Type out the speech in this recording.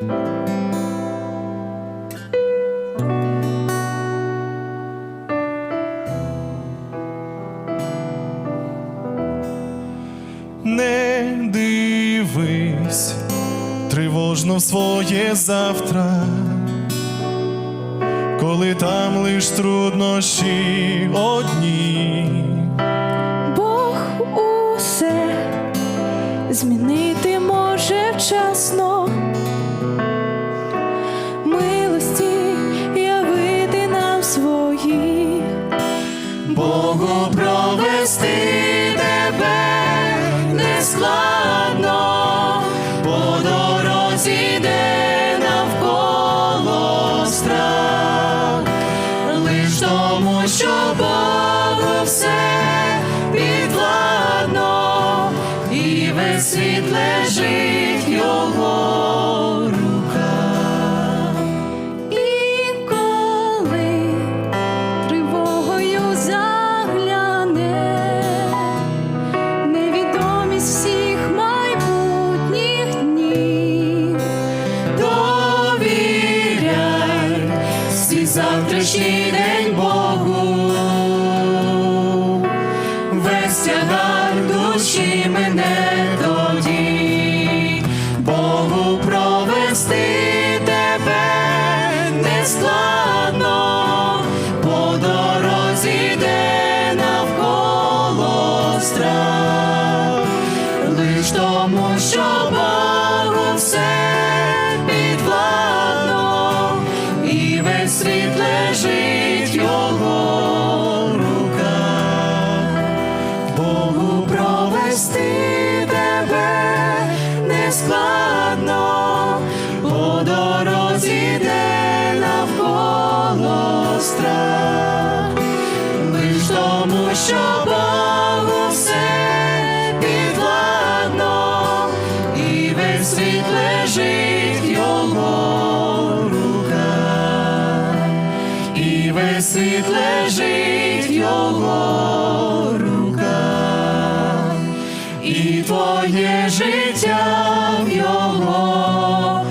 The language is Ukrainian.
Не дивись тривожно в своє завтра, коли там лиш труднощі одні. Бог усе змінити може вчасно. Богу провести тебе не складно, по дорозі, де навколо лиш тому, що Богу все підвладно, і весь світ лежить завтрашній день Богу, весь тягар душі мене тоді, Богу провести тебе не складно, по дорозі, де навколо страх. Лиш тому, що Богу все лежить його руках. Богу провести тебе не складно, по дорозі, де навколо страх лиш тому, що Богу все підвладно, і весь світ лежить світ лежить в його руках, і твоє життя в його